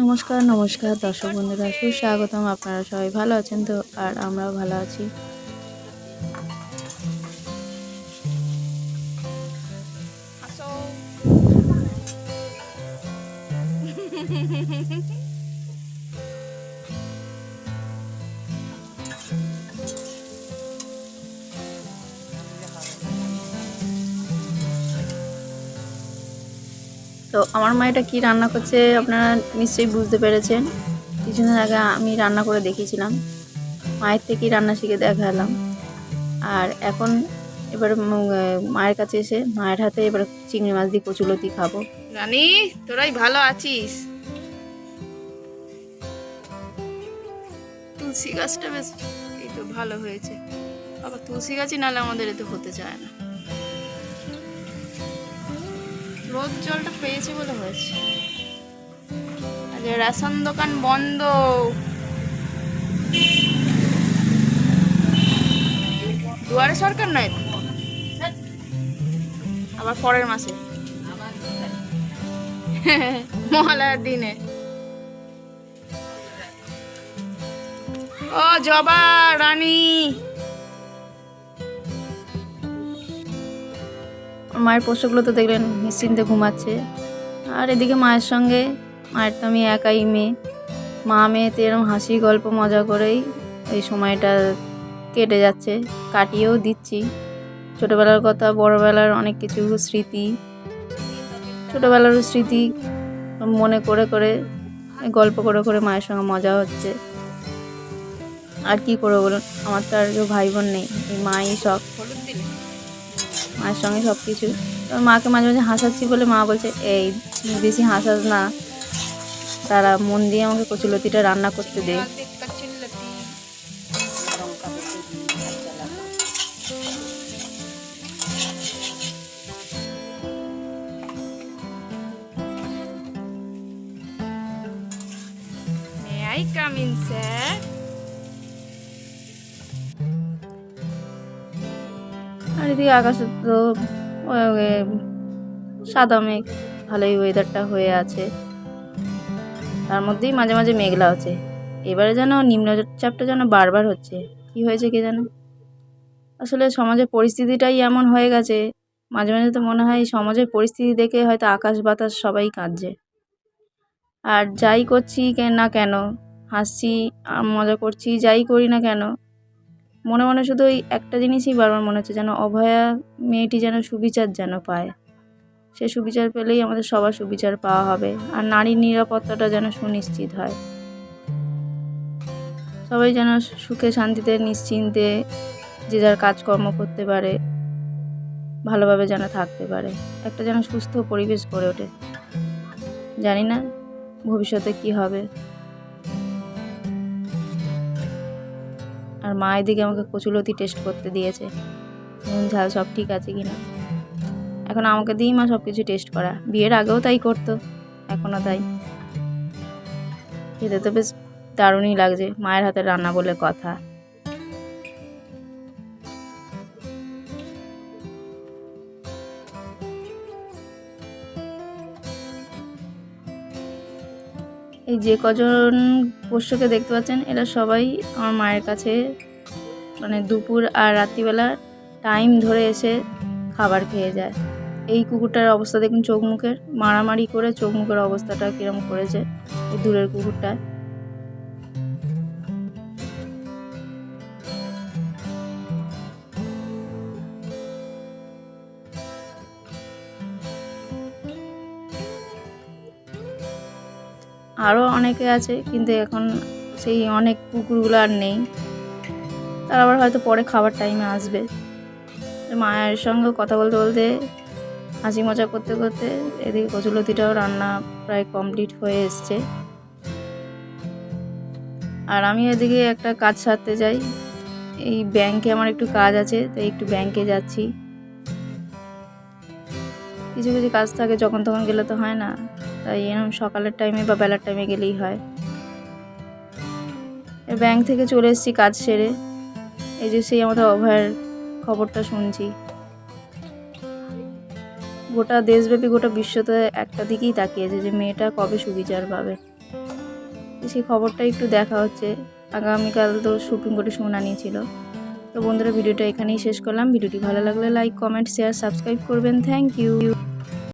নমস্কার নমস্কার। দর্শক বন্ধুরা সুস্বাগতম আপনারা সবাই ভালো আছেন তো? আর আমরাও ভালো আছি। তো আমার মা এটা কী রান্না করছে আপনারা নিশ্চয়ই বুঝতে পেরেছেন। কিছুদিন আগে আমি রান্না করে দেখিয়েছিলাম। মায়ের থেকেই রান্না শিখে দেখালাম। আর এখন এবার মায়ের কাছে এসে মায়ের হাতে এবার চিংড়ি মাছ দিয়ে কচুলতি খাব। রানি, তোরাই ভালো আছিস? তুলসী গাছটা বেশ, এই তো ভালো হয়েছে। আবার তুলসী গাছই নাহলে আমাদের এতে হতে চায় না। রোদ জলটা পেয়েছে বলে হয়েছে। রেশন দোকান বন্ধ। দুয়ারে সরকার নয়? আবার পরের মাসে। মহালয়ার দিনে। ও জবা রানী। মায়ের পোষ্যগুলো তো দেখলেন নিশ্চিন্তে ঘুমাচ্ছে। আর এদিকে মায়ের সঙ্গে, মায়ের তো আমি একাই মেয়ে। মা মেয়েতে এরকম হাসি গল্প মজা করেই এই সময়টা কেটে যাচ্ছে। কাটিয়েও দিচ্ছি। ছোটোবেলার কথা, বড়োবেলার অনেক কিছু স্মৃতি। ছোটোবেলারও স্মৃতি মনে করে করে, গল্প করে করে মায়ের সঙ্গে মজা হচ্ছে। আর কি করব বলুন? আমার তো আর কেউ ভাই বোন নেই। এই মাই দিলে মায়ের সঙ্গে সব কিছু এবার মাকে মাঝে মাঝে হাসাচ্ছি বলে মা বলছে, এই, বেশি হাসাস না। তারা মন দিয়ে আমাকে কচুলতিটা রান্না করতে দে। I come in? আর এদিকে আকাশে তো সাদা মেঘ, ভালোই ওয়েদারটা হয়ে আছে। তার মধ্যেই মাঝে মাঝে মেঘলা হচ্ছে। এবারে যেন নিম্নচাপটা যেন বারবার হচ্ছে। কি হয়েছে কে জানে? আসলে সমাজের পরিস্থিতিটাই এমন হয়ে গেছে। মাঝে মাঝে তো মনে হয় সমাজের পরিস্থিতি দেখে হয়তো আকাশ বাতাস সবাই কাঁদছে। আর যাই করছি না কেন, হাসছি মজা করছি, যাই করি না কেন মনে মনে শুধু ওই একটা জিনিসই বারবার মনে হচ্ছে যেন অভয়া মেয়েটি যেন সুবিচার যেন পায়। সে সুবিচার পেলেই আমাদের সবার সুবিচার পাওয়া হবে আর নারীর নিরাপত্তাটা যেন সুনিশ্চিত হয়। সবাই যেন সুখে, শান্তিতে, নিশ্চিন্তে যে যার কাজকর্ম করতে পারে, ভালোভাবে যেন থাকতে পারে। একটা যেন সুস্থ পরিবেশ গড়ে ওঠে। জানি না ভবিষ্যতে কি হবে। আর মা এদিকে আমাকে কচুলতি টেস্ট করতে দিয়েছে। নুন ঝাল সব ঠিক আছে কি না এখন আমাকে দিই মা সব কিছু টেস্ট করা। বিয়ের আগেও তাই করতো এখনও তাই। খেতে তো বেশ দারুণই লাগছে, মায়ের হাতে রান্না বলে কথা। এই যে কজন পোষ্যকে দেখতে পাচ্ছেন, এরা সবাই আমার মায়ের কাছে মানে দুপুর আর রাত্রিবেলা টাইম ধরে এসে খাবার খেয়ে যায়। এই কুকুরটার অবস্থা দেখুন চোখ মুখের, মারামারি করে চোখ মুখের অবস্থাটা কিরম করেছে এই দূরের কুকুরটায়। আরও অনেকে আছে, কিন্তু এখন সেই অনেক কুকুরগুলো আর নেই। তারা আবার হয়তো পরে খাবার টাইমে আসবে। মায়ের সঙ্গে কথা বলতে বলতে, হাসি মজা করতে করতে এদিকে কচুলতিটাও রান্না প্রায় কমপ্লিট হয়ে এসছে। আর আমি এদিকে একটা কাজ সারতে যাই। এই ব্যাংকে আমার একটু কাজ আছে, তাই একটু ব্যাংকে যাচ্ছি। কিছু কিছু কাজ থাকে যখন তখন গেলে তো হয় না। তাই এরকম সকালের টাইমে বা বেলার টাইমে গেলেই হয়। ব্যাংক থেকে চলে এসেছি কাজ সেরে। এই যে সেই আমাদের অভয়ের খবরটা শুনছি। গোটা দেশব্যাপী, গোটা বিশ্বতে একটা দিকেই তাকিয়েছে যে মেয়েটা কবে সুবিচার পাবে। সেই খবরটাই একটু দেখা হচ্ছে। আগামীকাল তো সুপ্রিম কোর্টে শুনানি ছিল। তো বন্ধুরা, ভিডিওটা এখানেই শেষ করলাম। ভিডিওটি ভালো লাগলে লাইক কমেন্ট শেয়ার সাবস্ক্রাইব করবেন। Thank you